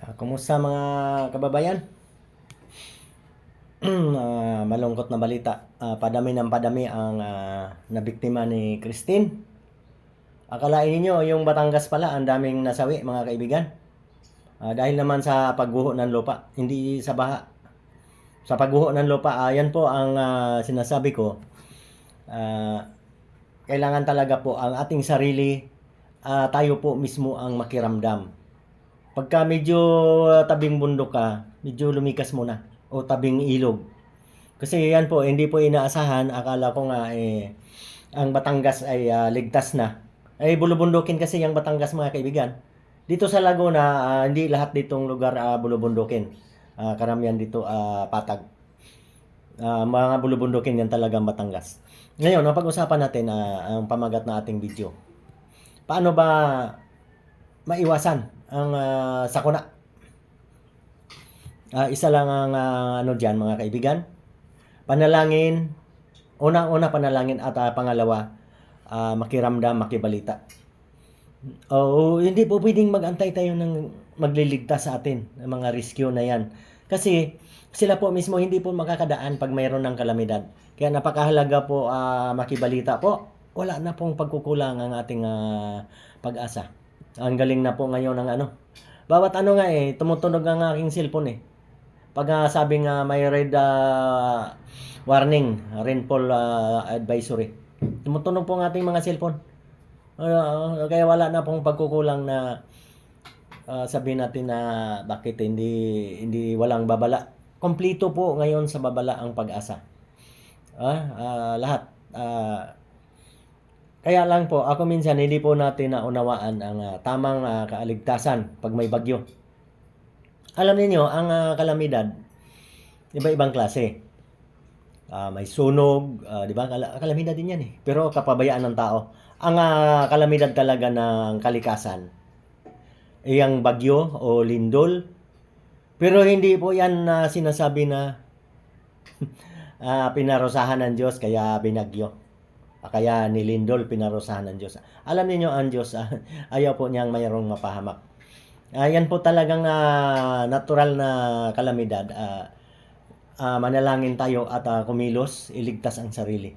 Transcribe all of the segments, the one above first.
Ah, kumusta mga kababayan? Ah, malungkot na balita. Ah, padami ng padami ang ah, nabiktima ni Christine. Akalain niyo yung Batangas pala ang daming nasawi mga kaibigan. Ah, dahil naman sa pagguho ng lupa, hindi sa baha. Sa pagguho ng lupa, ah, yan po ang ah, sinasabi ko. Ah, kailangan talaga po ang ating sarili, ah, tayo po mismo ang makiramdam. Pagka medyo ah, tabing bundok ka, medyo lumikas muna o tabing ilog. Kasi yan po, hindi po inaasahan. Akala ko nga eh, ang Batangas ay ah, ligtas na. Ay bulubundukin kasi yung Batangas mga kaibigan. Dito sa Laguna, ah, hindi lahat ditong lugar ah, bulubundukin. Ah, karamihan dito ah, patag. Ah, mga bulubundukin yan talaga ang Batangas. Ngayon, ang pag-usapan natin ah, ang pamagat na ating video. Paano ba maiwasan ang ah, sakuna? Ah, isa lang ang ah, ano diyan mga kaibigan. Panalangin, unang-una panalangin at ah, pangalawa ah, makiramdam, makibalita. Oo, hindi po pwedeng mag-antay tayo ng magliligtas sa atin ng mga rescue na yan. Kasi sila po mismo hindi po makakadaan pag mayroon ng kalamidad. Kaya napakahalaga po ah, makibalita po. Wala na pong pagkukulang ang ating ah, pag-asa. Ang galing na po ngayon ng ano. Bawat ano nga eh, tumutunog ang aking cellphone eh. Pag ah, sabi nga may red ah, warning, rainfall ah, advisory. Tumutunog po ang ating mga cellphone. Ah, kaya wala na pong pagkukulang na ah, sabihin natin na bakit hindi hindi walang babala. Kompleto po ngayon sa babala ang pag-asa. Ah, ah, lahat. Ah, kaya lang po, ako minsan hindi po natin naunawaan ang ah, tamang ah, kaaligtasan pag may bagyo. Alam niyo ang ah, kalamidad, iba-ibang klase. Ah, may sunog, ah, di ba? Kala- kalamidad din yan eh. Pero kapabayaan ng tao. Ang ah, kalamidad talaga ng kalikasan, iyang bagyo o lindol. Pero hindi po yan na sinasabi na ah, pinarusahan ng Diyos kaya binagyo. Kaya nilindol, pinarusahan ng Diyos. Alam niyo ang Diyos, ah, ayaw po niyang mayroong mapahamak. Ah, yan po talagang ah, natural na kalamidad. Ah, ah, manalangin tayo at ah, kumilos, iligtas ang sarili.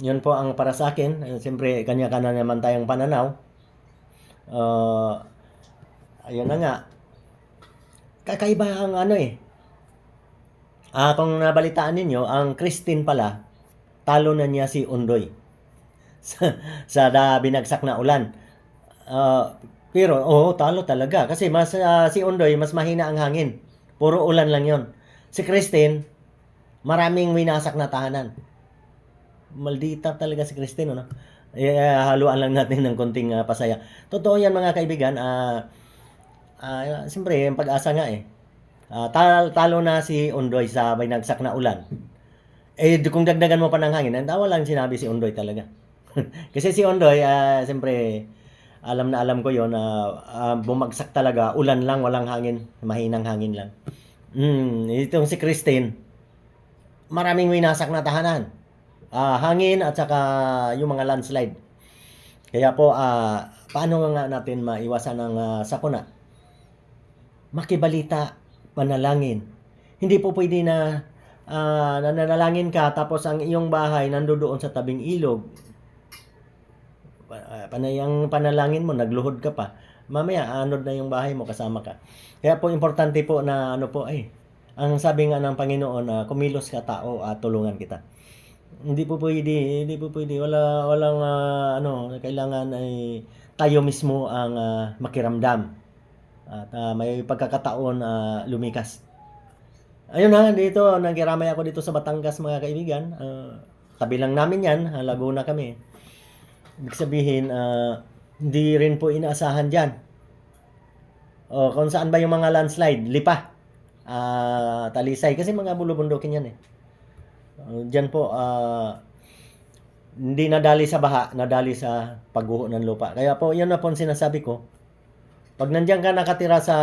Yun po ang para sa akin. Eh, Siyempre, kanya-kanya naman tayong pananaw. Ah, ayun na nga. Kakaiba ang ano eh. Ah, kung nabalitaan ninyo, ang Christine pala, talo na niya si Undoy sa, sa binagsak na ulan. Ah, pero, oo, talo talaga. Kasi mas, ah, si Undoy, mas mahina ang hangin. Puro ulan lang yon. Si Christine, maraming winasak na tahanan. Maldita talaga si Christine, ano? Eh, haluan lang natin ng konting ah, pasaya. Totoo yan mga kaibigan. Ah, ah, siyempre, yung pag-asa nga eh. Ah, tal- talo na si Undoy sa binagsak na ulan. Eh, kung dagdagan mo pa ng hangin, ang lang sinabi si Undoy talaga. Kasi si Undoy, ah, siyempre, alam na alam ko yon na ah, bumagsak talaga, ulan lang, walang hangin, mahinang hangin lang. Mm, itong si Christine, maraming winasak na tahanan. Ah, hangin at saka yung mga landslide. Kaya po, ah, paano nga natin maiwasan ang ah, sakuna? Makibalita, panalangin. Hindi po pwede na ah, nananalangin ka tapos ang iyong bahay nandoon sa tabing ilog. Ah, Panay ang panalangin mo, nagluhod ka pa. Mamaya, anod na yung bahay mo, kasama ka. Kaya po, importante po na ano po, eh, ang sabi nga ng Panginoon, na kumilos ka tao at tulungan kita. Hindi po pwede, hindi po pwede. Wala, walang, ah, ano, kailangan ay tayo mismo ang ah, makiramdam. At ah, may pagkakataon ah, lumikas. Ayun na, dito, nagkiramay ako dito sa Batangas mga kaibigan. Ah, tabi lang namin yan, Laguna kami. Ibig sabihin, ah, hindi rin po inaasahan dyan. O, kung saan ba yung mga landslide? Lipa. Ah, talisay. Kasi mga bulubundukin yan eh. Uh, Diyan po, ah, hindi nadali sa baha, nadali sa pagguho ng lupa. Kaya po, yan na po ang sinasabi ko. Pag nandiyan ka nakatira sa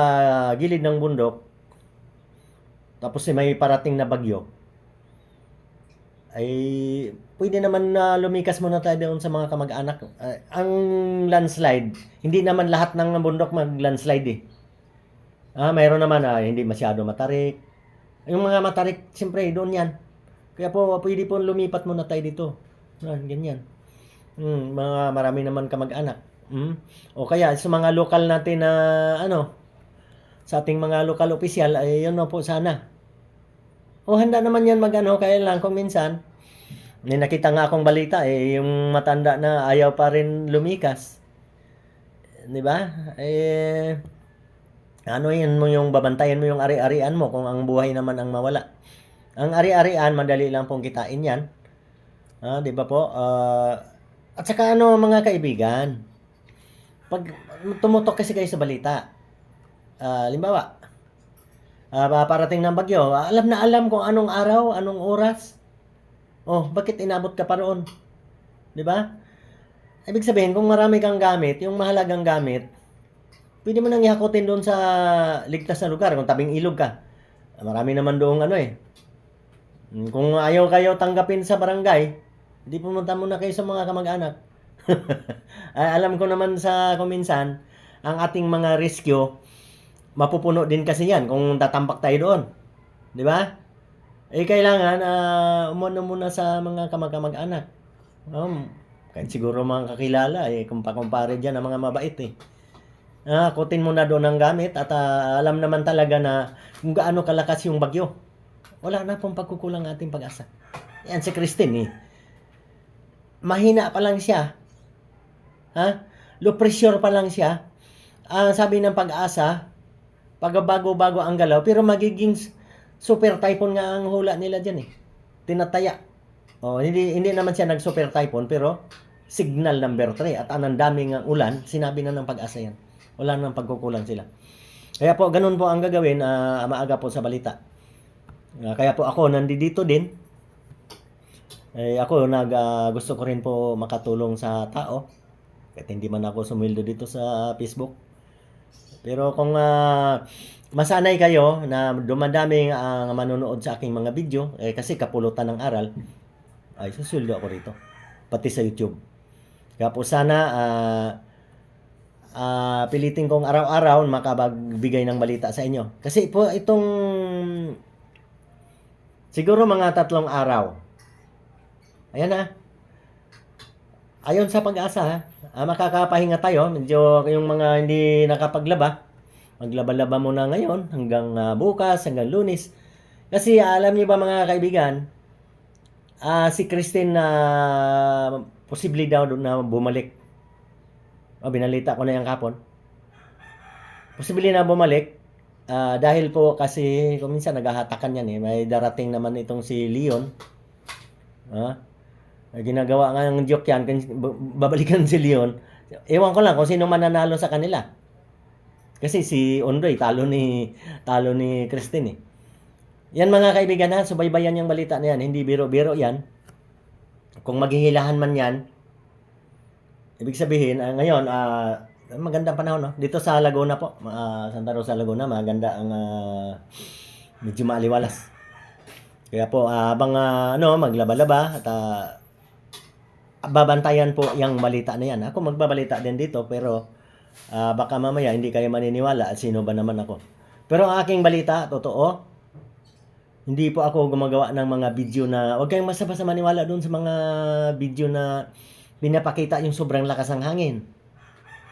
gilid ng bundok, tapos eh, may parating na bagyo, ay pwede naman na lumikas muna tayo doon sa mga kamag-anak. Ah, ang landslide, hindi naman lahat ng bundok mag-landslide eh. Ah, mayroon naman ah, hindi masyado matarik. Yung mga matarik, siyempre, doon yan. Kaya po, pwede po lumipat muna tayo dito. Ah, ganyan. Hmm, mga marami naman kamag-anak. Hmm? O kaya sa mga lokal natin na ano, sa ating mga lokal opisyal, ay yun na po sana. O handa naman yan mag-ano, kaya lang kung minsan, may nakita nga akong balita, eh, yung matanda na ayaw pa rin lumikas. Di ba? Eh, ano yun mo yung babantayan mo yung ari-arian mo kung ang buhay naman ang mawala. Ang ari-arian, madali lang pong kitain yan. Ah, di ba po? Ah, at saka ano mga kaibigan, pag tumutok kasi kayo sa balita, ah, limbawa, ah, parating ng bagyo, alam na alam kung anong araw, anong oras. Oh, bakit inabot ka pa roon? Di ba? Ibig sabihin, kung marami kang gamit, yung mahalagang gamit, pwede mo nang ihakutin doon sa ligtas na lugar, kung tabing ilog ka. Marami naman doong ano eh. Kung ayaw kayo tanggapin sa barangay, hindi pumunta muna kayo sa mga kamag-anak. Alam ko naman sa kuminsan, ang ating mga rescue, mapupuno din kasi yan kung tatampak tayo doon. Di ba? Eh, kailangan uh, umano muna sa mga kamag-anak. Um, kahit siguro mga kakilala, eh, kung pakumpare dyan ang mga mabait eh. Ah, kutin mo na doon ang gamit at ah, alam naman talaga na kung gaano kalakas yung bagyo. Wala na pong pagkukulang ating pag-asa. Yan si Christine eh. Mahina pa lang siya. Ha? Low pressure pa lang siya. Ah, sabi ng pag-asa, pagbago-bago ang galaw, pero magiging super typhoon nga ang hula nila dyan eh. Tinataya. Oh, hindi hindi naman siya nag super typhoon pero signal number 3 at anong daming ang ulan, sinabi na ng pag-asa yan. Wala nang pagkukulang sila. Kaya po ganun po ang gagawin ah, maaga po sa balita. Ah, kaya po ako nandito din. Eh, ako nag ah, gusto ko rin po makatulong sa tao. Kahit hindi man ako sumildo dito sa Facebook. Pero kung ah, masanay kayo na dumadaming ang manonood sa aking mga video, eh, kasi kapulutan ng aral, ay susuldo ako rito. Pati sa YouTube. Kaya po sana ah, ah, pilitin kong araw-araw makabagbigay ng balita sa inyo. Kasi po itong siguro mga tatlong araw. Ayan na. Ayon sa pag-asa, ha, ah, makakapahinga tayo. Medyo yung mga hindi nakapaglaba, maglaba-laba muna ngayon hanggang ah, bukas, hanggang lunes. Kasi ah, alam niyo ba mga kaibigan, ah si Christine na posible daw na bumalik. O, binalita ko na yung kapon. Posible na bumalik. ah, dahil po kasi kung minsan naghahatakan yan eh. May darating naman itong si Leon. Ah, ginagawa nga ng joke yan. Babalikan si Leon. Ewan ko lang kung sino mananalo sa kanila. Kasi si Ondoy talo ni talo ni Christine eh. Yan mga kaibigan ha, subaybayan yung balita na yan. Hindi biro-biro yan. Kung maghihilahan man yan, ibig sabihin, ah, ngayon, ah, magandang panahon, no? Dito sa Laguna po, ah, Santa Rosa, Laguna, maganda ang ah, medyo maaliwalas. Kaya po, ah, habang ah, ano, maglaba-laba at ah, babantayan po yung balita na yan. Ako magbabalita din dito, pero ah, baka mamaya hindi kayo maniniwala at sino ba naman ako. Pero ang aking balita, totoo, hindi po ako gumagawa ng mga video na, huwag kayong basta-basta maniwala doon sa mga video na pinapakita yung sobrang lakas ng hangin.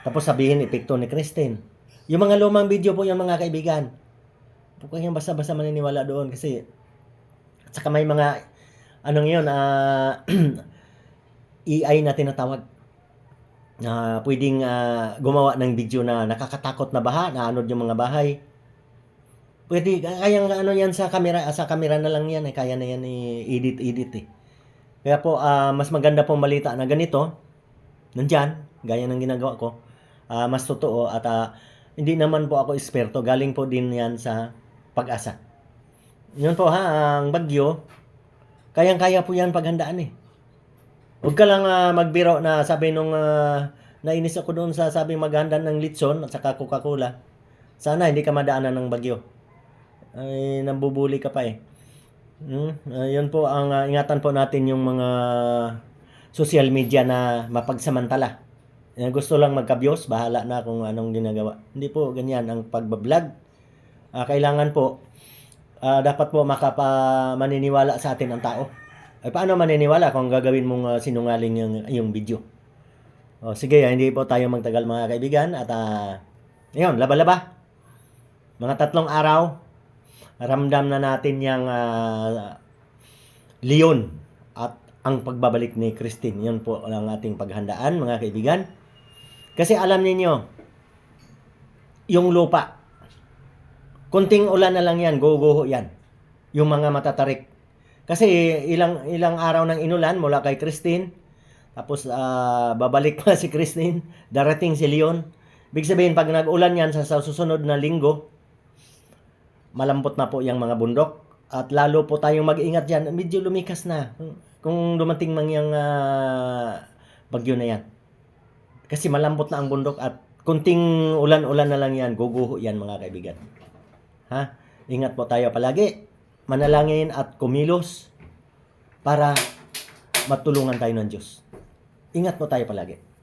Tapos sabihin, epekto ni Christine. Yung mga lumang video po yung mga kaibigan. Huwag kayong basta-basta maniniwala doon kasi at saka may mga anong yun, ah AI na tinatawag na pwedeng ah, gumawa ng video na nakakatakot na baha, naanod yung mga bahay. Pwede, kaya ano yan sa camera, ah, sa camera na lang yan, eh, kaya na yan i-edit, edit eh. Kaya po, ah, mas maganda pong balita na ganito, nandyan, gaya ng ginagawa ko, ah, mas totoo at ah, hindi naman po ako esperto, galing po din yan sa pag-asa. Yun po ha, ang bagyo, kayang-kaya po yan paghandaan eh. Huwag ka lang ah, magbiro na sabi nung ah, nainis ako doon sa sabing maghanda ng litson at saka Coca-Cola. Sana hindi ka madaanan ng bagyo. Ay, nambubuli ka pa eh. Hmm, ah, yun po ang ah, ingatan po natin yung mga social media na mapagsamantala. Yan, gusto lang magka-views, bahala na kung anong ginagawa. Hindi po ganyan ang pagbablog. Ah, kailangan po, ah, dapat po makapa maniniwala sa atin ang tao. Ay, paano maniniwala kung gagawin mong ah, sinungaling yung, yung video? O, sige, ah, hindi po tayo magtagal mga kaibigan. At, ah, yun, laba-laba. Mga tatlong araw, ramdam na natin yung ah, leon at ang pagbabalik ni Christine. Yun po ang ating paghandaan, mga kaibigan. Kasi alam niyo yung lupa, kunting ulan na lang yan, guguho yan. Yung mga matatarik. Kasi ilang ilang araw ng inulan mula kay Christine, tapos ah, babalik pa si Christine, darating si Leon. Big sabihin, pag nag-ulan yan sa, sa susunod na linggo, malambot na po yung mga bundok. At lalo po tayong mag-ingat dyan. Medyo lumikas na. Kung dumating man yung ah, bagyo na yan. Kasi malambot na ang bundok at kunting ulan-ulan na lang yan, guguho yan mga kaibigan. Ha? Ingat po tayo palagi. Manalangin at kumilos para matulungan tayo ng Diyos. Ingat po tayo palagi.